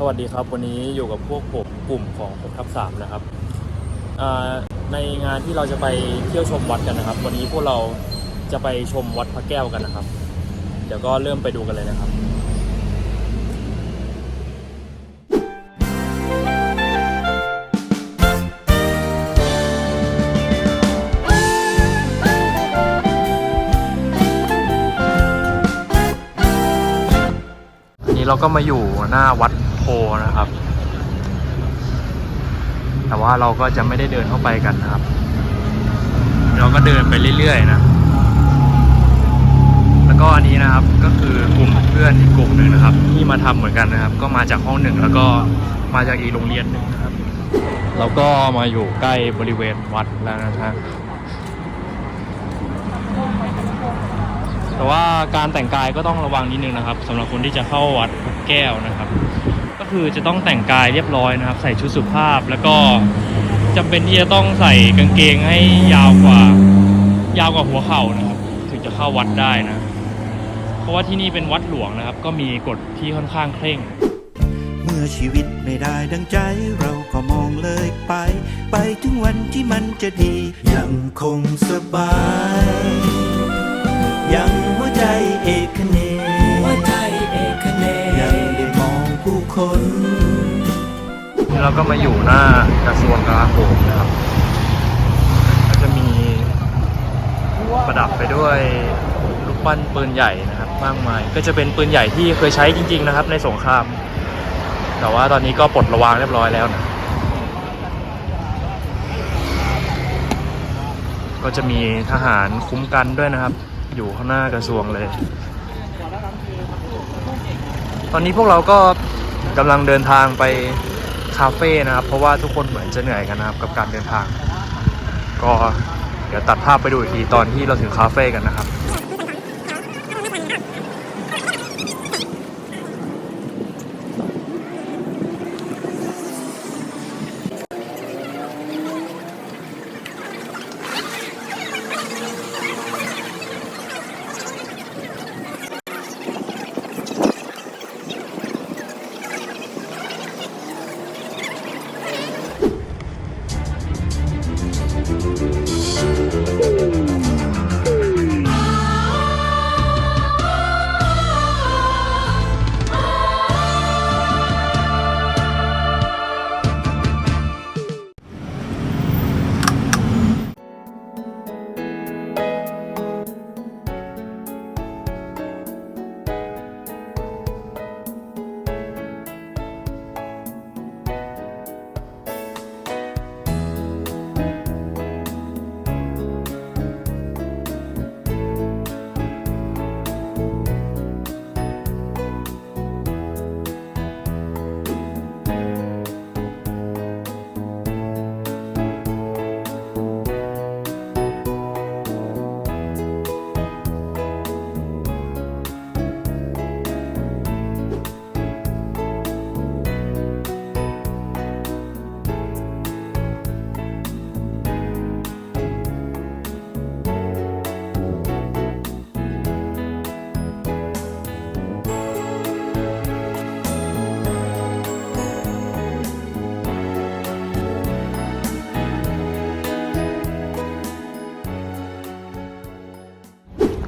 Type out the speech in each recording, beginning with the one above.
สวัสดีครับ วันนี้อยู่กับพวกผมกลุ่มของ6ทับ3นะครับในงานที่เราจะไปเที่ยวชมวัดกันนะครับ วันนี้พวกเราจะไปชมวัดพระแก้วกันนะครับ เดี๋ยวก็เริ่มไปดูกันเลยนะครับนี่เราก็มาอยู่หน้าวัด โพนะครับ แต่ว่าเราก็จะไม่ได้เดินเข้าไปกันนะครับ เราก็เดินไปเรื่อยๆนะ แล้วก็อันนี้นะครับก็คือกลุ่มเพื่อนอีกกลุ่มหนึ่งนะครับ ที่มาทำเหมือนกันนะครับ ก็มาจากห้องหนึ่งแล้วก็มาจากอีโรงเรียนหนึ่งนะครับ เราก็มาอยู่ใกล้บริเวณวัดแล้วนะครับแต่ว่าการแต่งกายก็ต้องระวังนิดนึงนะครับสำหรับคนที่จะเข้าวัดแก้วนะครับ ก็คือจะต้องแต่งกายเรียบร้อยนะครับ ใส่ชุดสุภาพแล้วก็จำเป็นที่จะต้องใส่กางเกงให้ยาวกว่า ยาวกว่าหัวเข่านะครับ ถึงจะเข้าวัดได้นะ เพราะว่าที่นี่เป็นวัดหลวงนะครับ ก็มีกฎที่ค่อนข้างเคร่ง เมื่อชีวิตไม่ได้ดังใจ เราก็มองเลยไป ไปถึงวันที่มันจะดี ยังคงสบาย ยังหัวใจเอกเนหัวใจเอกเนยังได้มองผู้ คนนี่เราก็มาอยู่หน้ากระทรวงกลาโหมนะครับ ก็จะมีประดับไปด้วยลูกปั้นปืนใหญ่นะครับมากมาย ก็จะเป็นปืนใหญ่ที่เคยใช้จริง ๆ นะครับ ในสงคราม แต่ว่าตอนนี้ก็ปลดระวางเรียบร้อยแล้วนะก็จะมีทหารคุ้มกันด้วยนะครับ อยู่ข้างหน้ากระทรวงเลย ตอนนี้พวกเราก็ กำลังเดินทางไปคาเฟ่นะครับ เพราะว่าทุกคนเหมือนจะเหนื่อยกันนะครับ กับการเดินทาง ก็เดี๋ยวตัดภาพไปดูอีกทีตอนที่เราถึงคาเฟ่กันนะครับ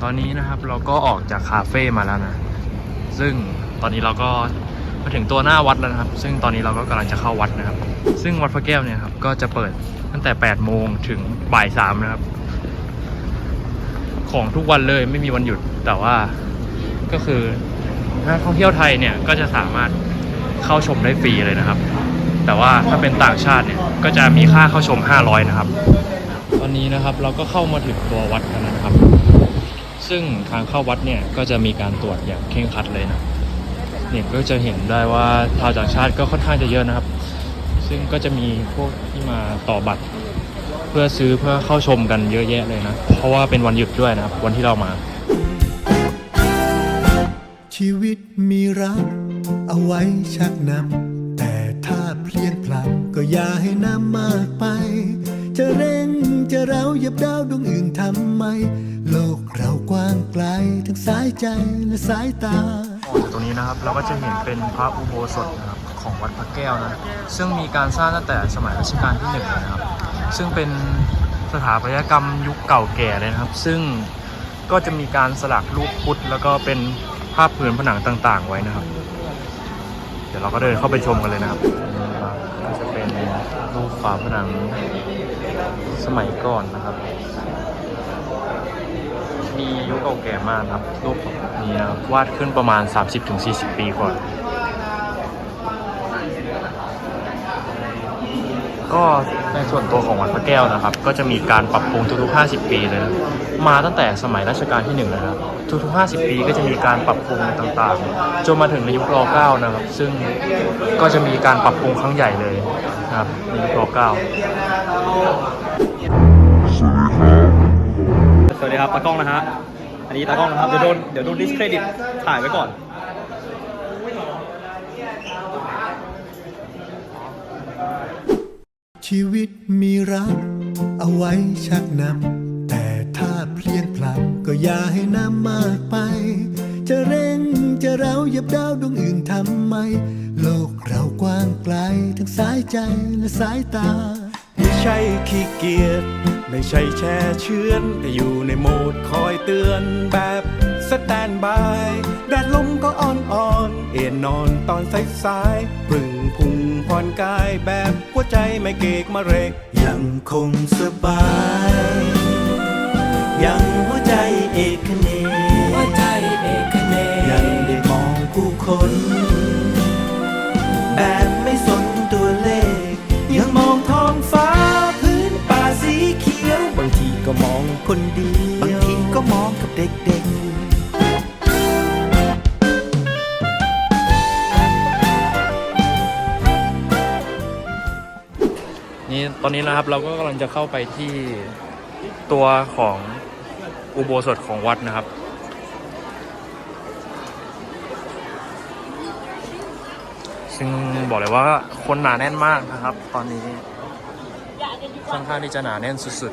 ตอนนี้นะครับเราก็ออกจากคาเฟ่มาแล้วนะ ซึ่งตอนนี้เราก็มาถึงตัวหน้าวัดแล้วนะครับ ซึ่งตอนนี้เราก็กำลังจะเข้าวัดนะครับ ซึ่งวัดพระแก้วเนี่ยครับก็จะเปิดตั้งแต่ 8 โมงถึงบ่ายสามนะครับ ของทุกวันเลยไม่มีวันหยุดแต่ว่าก็คือนักท่องเที่ยวไทยเนี่ยก็จะสามารถเข้าชมได้ฟรีเลยนะครับ แต่ว่าถ้าเป็นต่างชาติเนี่ยก็จะมีค่าเข้าชม 500 นะครับ ตอนนี้นะครับเราก็เข้ามาถึงตัววัดกันแล้วนะครับ ซึ่งทางเข้าวัดเนี่ยก็จะมีการตรวจอย่างเคร่งครัดเลยนะเนี่ยก็จะเห็นได้ว่าชาวต่างชาติก็ค่อนข้างจะเยอะนะครับ ซึ่งก็จะมีพวกที่มาต่อบัตร เพื่อซื้อเพื่อเข้าชมกันเยอะแยะเลยนะ เพราะว่าเป็นวันหยุดด้วยนะครับ วันที่เรามา ชีวิตมีรัก เอาไว้ชักนำแต่ถ้าเพลียงพลับก็อย่าให้น้ำมากไป จะเร่งจะเร้าหยับดาวดวงอื่นทำไม กว้างไกลทั้งสายใจและสายตาออกจากตรงนี้นะครับเราก็จะเห็นเป็นพระอุโบสถนะครับของวัดพระแก้วนะซึ่งมีการสร้างตั้งแต่สมัยรัชกาลที่หนึ่งนะครับ ซึ่งเป็นสถาปัตยกรรมยุคเก่าแก่เลยนะครับ ซึ่งก็จะมีการสลักรูปพุทธแล้วก็เป็นภาพผืนผนังต่างๆ ไว้นะครับ เดี๋ยวเราก็เดินเข้าไปชมกันเลยนะครับก็จะเป็นรูปฝาผนังสมัยก่อนนะครับ มียุคเก่าแก่มากนะครับรูปนี้นะครับวาดขึ้นประมาณ 30-40 ปีก่อน ก็ในส่วนตัวของวัดพระแก้วนะครับ ก็จะมีการปรับปรุงทุกๆ 50 ปีเลยนะมาตั้งแต่สมัยรัชกาลที่หนึ่งนะครับทุกๆ 50 ปีก็จะมีการปรับปรุงต่างๆ จนมาถึงในยุคร9นะครับ ซึ่งก็จะมีการปรับปรุงครั้งใหญ่เลยนะครับในยุคร9สวัสดีครับตากล้องนะฮะ อันนี้ตากล้องนะครับ เดี๋ยวโดนเดี๋ยวโดนดิสเครดิตถ่ายไว้ก่อน ชีวิตมีรัก เอาไว้ชักนำแต่ถ้าเพลียงพลับก็อย่าให้น้ำมากไป จะเร่งจะเราเหยับดาวดวงอื่นทำไม โลกเรากว้างไกล ทั้งสายใจและสายตา ไม่ใช่ขี้เกียจ ไม่ใช่แช่เชื้อนแต่อยู่ในโหมดคอยเตือนแบบสแตนบาย แดดลมก็อ่อนอ่อนเอ็นนอนตอนสายสายๆพึ่งพุงผ่อนกายแบบหัวใจไม่เกกมาเรกยังคงสบาย ยัง ตอนนี้นะครับเราก็กำลังจะเข้าไปที่ตัวของอุโบสถของวัดนะครับ ซึ่งบอกเลยว่าคนหนาแน่นมากนะครับ ตอนนี้ค่อนข้างที่จะหนาแน่นสุด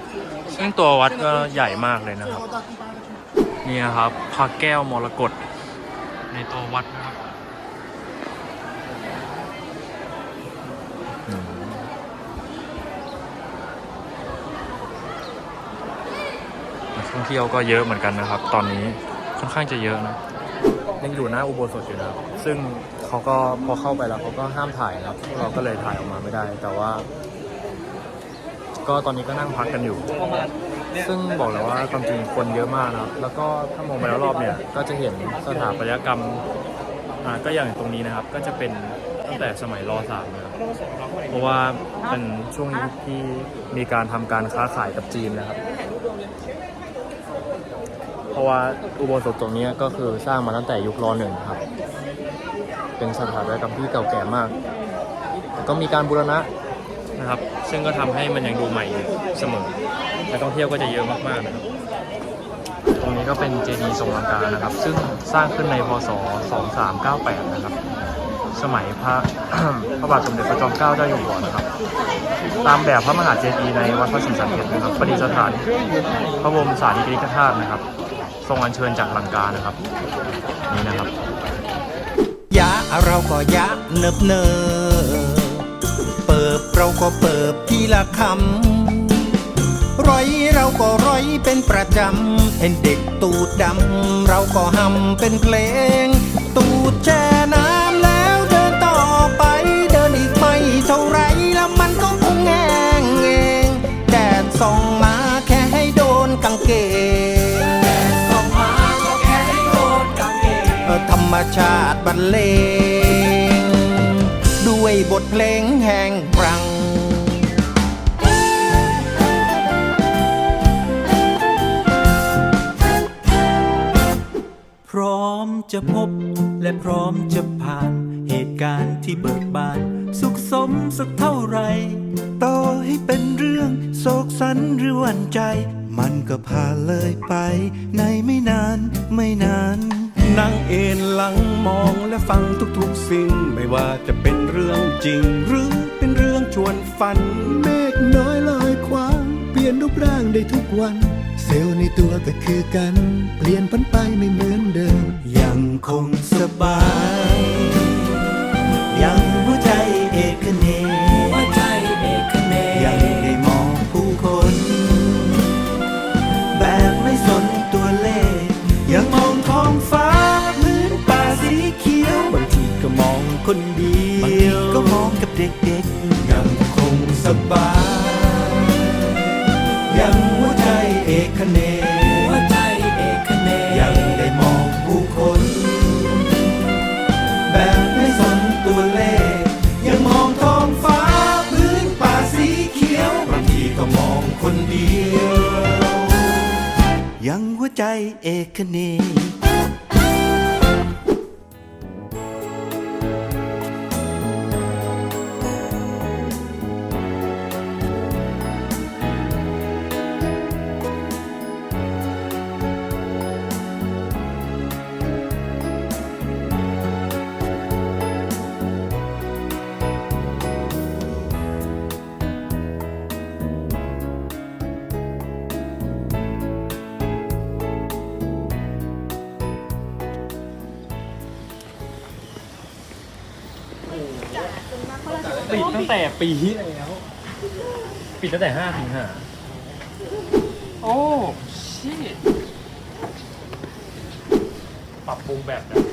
ๆ ซึ่งตัววัดก็ใหญ่มากเลยนะครับ นี่ครับพระแก้วมรกตในตัววัดนะครับ ท่องเที่ยวก็เยอะเหมือนกันนะครับ ตอนนี้ค่อนข้างจะเยอะนะยังอยู่หน้าอุโบสถอยู่นะครับซึ่งเขาก็พอเข้าไปแล้วเขาก็ห้ามถ่ายนะครับ เราก็เลยถ่ายออกมาไม่ได้ แต่ว่า ก็ตอนนี้ก็นั่งพักกันอยู่ ซึ่งบอกเลยว่าความจริงคนเยอะมากนะครับ แล้วก็ถ้ามองไปแล้วรอบเนี่ย ก็จะเห็นสถาปัตยกรรมอ่าก็อย่างตรงนี้นะครับ ก็จะเป็นตั้งแต่สมัยรสามนะครับ เพราะว่าเป็นช่วงยุคที่มีการทำการค้าขายกับจีนนะครับ เพราะว่าอุโบสถตรงนี้ก็คือสร้างมาตั้งแต่ยุครอหนึ่งครับ เป็นสถาปัตยกรรมที่เก่าแก่มาก แต่ก็มีการบูรณะนะครับ ซึ่งก็ทำให้มันยังดูใหม่อยู่เสมอนักท่องเที่ยวก็จะเยอะมากๆนะครับตรงนี้ก็เป็นเจดีย์ทรงลังกานะครับ ซึ่งสร้างขึ้นในพศ 2398 นะครับ สมัยพระพระบาทสมเด็จพระจอมเกล้าเจ้าอยู่หัวนะครับ ตามแบบพระมหาเจดีย์ในวัดพระศรีสันเพชรนะครับประดิษฐานพระบรมสารีริกธาตุนะครับ รงอัญเชิญจากลังกานะครับ นี่นะครับยะเราก็ยะเนิบเนอเปิบเราก็เปิบทีละคำร้อยเราก็ร้อยเป็นประจำเห็นเด็กตูดดำเราก็หำเป็นเพลง ตูดแช่น้ำแล้วเดินต่อไปเดินอีกไม่เท่าไรแล้วมันก็คงแห้งเองแดดส่องมาแค่ให้โดนกางเกง มชาติบรรเลง ด้วยบทเพลงแห่งปรังพร้อมจะพบและพร้อมจะผ่านเหตุการณ์ที่เบิกบาน สุขสมสักเท่าไร ต่อให้เป็นเรื่องโศกสันหรือหวั่นใจ มันก็ผ่านเลยไป ในไม่นานไม่นาน นั่งเอนหลังมองและฟังทุกๆสิ่ง ไม่ว่าจะเป็นเรื่องจริง หรือเป็นเรื่องชวนฝัน เมฆน้อยลอยคว้างเปลี่ยนรูปร่างได้ทุกวัน เซลล์ในตัวก็คือกัน เปลี่ยนพันไปไม่เหมือนเดิม ยังคงสบาย ยัง ปิดตั้งแต่ปีที่แล้ว ปิดตั้งแต่ห้าสิงหาโอ้ชิปรับปรุงแบบแบบ